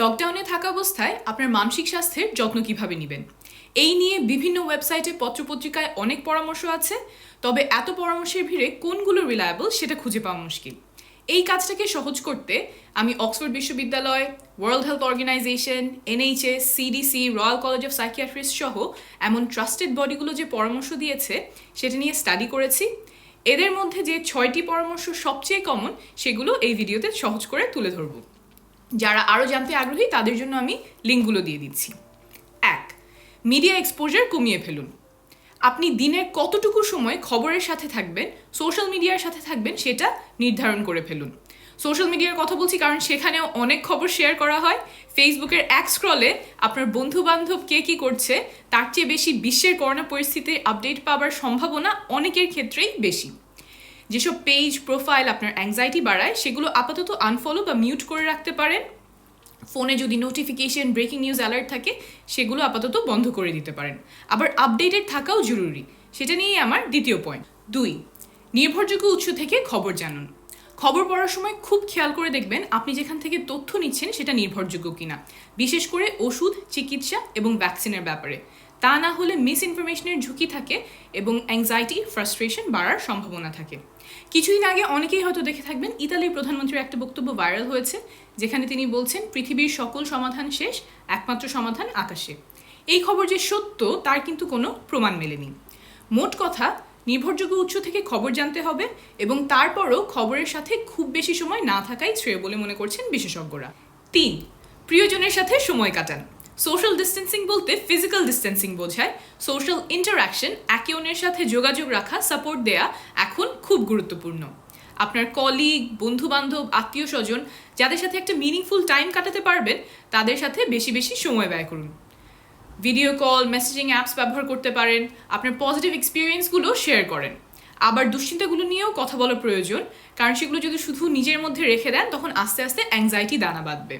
লকডাউনে থাকা অবস্থায় আপনার মানসিক স্বাস্থ্যের যত্ন কীভাবে নেবেন? এই নিয়ে বিভিন্ন ওয়েবসাইটে পত্রপত্রিকায় অনেক পরামর্শ আছে, তবে এত পরামর্শের ভিড়ে কোনগুলো রিলায়েবল সেটা খুঁজে পাওয়া মুশকিল। এই কাজটাকে সহজ করতে আমি অক্সফোর্ড বিশ্ববিদ্যালয় World Health Organization NHS CDC Royal College of Psychiatrist সহ এমন ট্রাস্টেড বডিগুলো যে পরামর্শ দিয়েছে, সেটা নিয়ে স্টাডি করেছি। এদের মধ্যে যে ছয়টি পরামর্শ সবচেয়ে কমন সেগুলো এই ভিডিওতে সহজ করে তুলে ধরবো। যারা আরও জানতে আগ্রহী, তাদের জন্য আমি লিঙ্কগুলো দিয়ে দিচ্ছি। এক মিডিয়া এক্সপোজার কমিয়ে ফেলুন। আপনি দিনের কতটুকু সময় খবরের সাথে থাকবেন সোশ্যাল মিডিয়ার সাথে থাকবেন, সেটা নির্ধারণ করে ফেলুন। সোশ্যাল মিডিয়ার কথা বলছি কারণ সেখানেও অনেক খবর শেয়ার করা হয়। ফেসবুকের এক স্ক্রলে আপনার বন্ধু বান্ধব কে কী করছে, তার চেয়ে বেশি বিশ্বের করোনা পরিস্থিতির আপডেট পাওয়ার সম্ভাবনা অনেকের ক্ষেত্রেই বেশি। যেসব পেজ প্রোফাইল আপনার অ্যাংজাইটি বাড়ায়, সেগুলো আপাতত আনফলো বা মিউট করে রাখতে পারেন। ফোনে যদি নোটিফিকেশন ব্রেকিং নিউজ অ্যালার্ট থাকে, সেগুলো আপাতত বন্ধ করে দিতে পারেন। আবার আপডেটেড থাকাও জরুরি। সেটা নিয়েই আমার দ্বিতীয় পয়েন্ট দুই, নির্ভরযোগ্য উৎস থেকে খবর জানুন। খবর পড়ার সময় খুব খেয়াল করে দেখবেন আপনি যেখান থেকে তথ্য নিচ্ছেন সেটা নির্ভরযোগ্য কিনা। বিশেষ করে ওষুধ, চিকিৎসা এবং ভ্যাকসিনের ব্যাপারে। তা না হলে মিস ইনফরমেশনের ঝুঁকি থাকে এবং অ্যাংজাইটি ফ্রাস্ট্রেশন বাড়ার সম্ভাবনা থাকে। কিছুদিন আগে অনেকেই হয়তো দেখে থাকবেন, ইতালির প্রধানমন্ত্রীর একটা বক্তব্য ভাইরাল হয়েছে, যেখানে তিনি বলছেন, পৃথিবীর সকল সমাধান শেষ, একমাত্র সমাধান আকাশে। এই খবর যে সত্য, তার কিন্তু কোনো প্রমাণ মেলেনি। মোট কথা, নির্ভরযোগ্য উৎস থেকে খবর জানতে হবে এবং তারপরও খবরের সাথে খুব বেশি সময় না থাকাই শ্রেয় বলে মনে করছেন বিশেষজ্ঞরা। তিন, প্রিয়জনের সাথে সময় কাটান। সোশ্যাল ডিস্টেন্সিং বলতে ফিজিক্যাল ডিস্টেন্সিং বোঝায়। সোশ্যাল ইন্টারাকশন একে অন্যের সাথে যোগাযোগ রাখা সাপোর্ট দেয়া এখন খুব গুরুত্বপূর্ণ। আপনার কলিগ বন্ধু বান্ধব আত্মীয় স্বজন যাদের সাথে একটা মিনিংফুল টাইম কাটাতে পারবেন, তাদের সাথে বেশি বেশি সময় ব্যয় করুন। ভিডিও কল মেসেজিং অ্যাপস ব্যবহার করতে পারেন, আপনার পজিটিভ এক্সপিরিয়েন্সগুলো শেয়ার করেন। আবার দুশ্চিন্তাগুলো নিয়েও কথা বলা প্রয়োজন, কারণ সেগুলো যদি শুধু নিজের মধ্যে রেখে দেন, তখন আস্তে আস্তে অ্যাংজাইটি দানা বাঁধবে।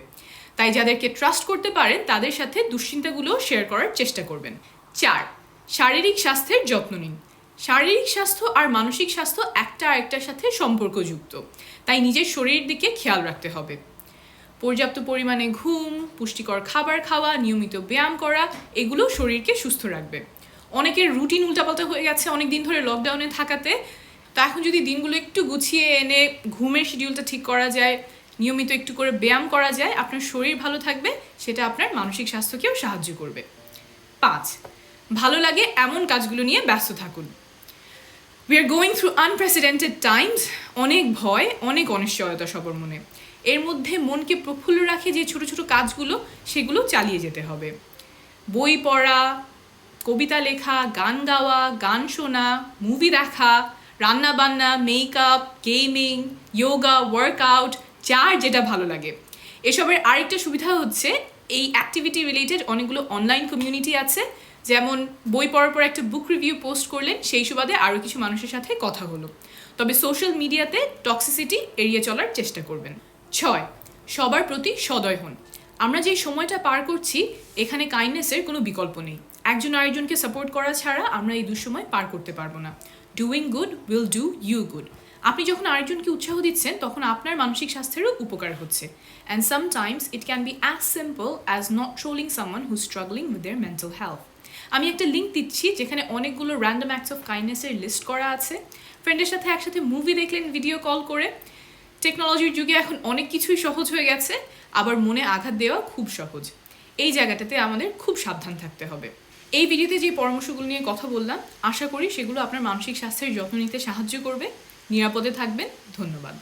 তাই যাদেরকে ট্রাস্ট করতে পারেন, তাদের সাথে দুশ্চিন্তাগুলো শেয়ার করার চেষ্টা করবেন। চার, শারীরিক স্বাস্থ্যের যত্ন নিন। শারীরিক স্বাস্থ্য আর মানসিক স্বাস্থ্য একটা আরেকটার সাথে সম্পর্কযুক্ত, তাই নিজের শরীরের দিকে খেয়াল রাখতে হবে। পর্যাপ্ত পরিমাণে ঘুম, পুষ্টিকর খাবার খাওয়া, নিয়মিত ব্যায়াম করা, এগুলো শরীরকে সুস্থ রাখবে। অনেকের রুটিন উল্টাপাল্টা হয়ে গেছে অনেক দিন ধরে লকডাউনে থাকাতে। তা এখন যদি দিনগুলো একটু গুছিয়ে এনে ঘুমের শিডিউলটা ঠিক করা যায় নিয়মিত একটু করে ব্যায়াম করা যায়, আপনার শরীর ভালো থাকবে, সেটা আপনার মানসিক স্বাস্থ্যকেও সাহায্য করবে। পাঁচ, ভালো লাগে এমন কাজগুলো নিয়ে ব্যস্ত থাকুন। We are going through unprecedented times অনেক ভয়, অনেক অনিশ্চয়তা সবার মনে। এর মধ্যে মনকে প্রফুল্ল রাখে যে ছোট ছোট কাজগুলো, সেগুলো চালিয়ে যেতে হবে। বই পড়া, কবিতা লেখা, গান গাওয়া, গান শোনা মুভি দেখা রান্না বান্না মেকআপ গেমিং যোগা ওয়ার্কআউট যার যেটা ভালো লাগে। এসবের আরেকটা সুবিধা হচ্ছে, এই অ্যাক্টিভিটি রিলেটেড অনেকগুলো অনলাইন কমিউনিটি আছে। যেমন বই পড়ার পর একটা বুক রিভিউ পোস্ট করলেন, সেই সুবাদে আরও কিছু মানুষের সাথে কথা হলো। তবে সোশ্যাল মিডিয়াতে টক্সিসিটি এড়িয়ে চলার চেষ্টা করবেন। ছয়, সবার প্রতি সদয় হন। আমরা যে সময়টা পার করছি, এখানে কাইন্ডনেসের কোনো বিকল্প নেই। একজন আরেকজনকে সাপোর্ট করা ছাড়া আমরা এই দুঃসময় পার করতে পারব না। Doing good will do you good আপনি যখন আরেকজনকে উৎসাহ দিচ্ছেন, তখন আপনার মানসিক স্বাস্থ্যেরও উপকার হচ্ছে। And sometimes it can be as simple as not trolling someone who struggling with their mental health আমি একটা লিঙ্ক দিচ্ছি যেখানে অনেকগুলো র্যান্ডম অ্যাক্টস অফ কাইন্ডনেসের লিস্ট করা আছে। ফ্রেন্ডের সাথে একসাথে মুভি দেখলেন ভিডিও কল করে। টেকনোলজির যুগে এখন অনেক কিছুই সহজ হয়ে গেছে, আবার মনে আঘাত দেওয়া খুব সহজ। এই জায়গাটাতে আমাদের খুব সাবধান থাকতে হবে। এই ভিডিওতে যে পরামর্শগুলো নিয়ে কথা বললাম, আশা করি সেগুলো আপনার মানসিক স্বাস্থ্যের যত্ন নিতে সাহায্য করবে। নিরাপদে থাকবেন। ধন্যবাদ।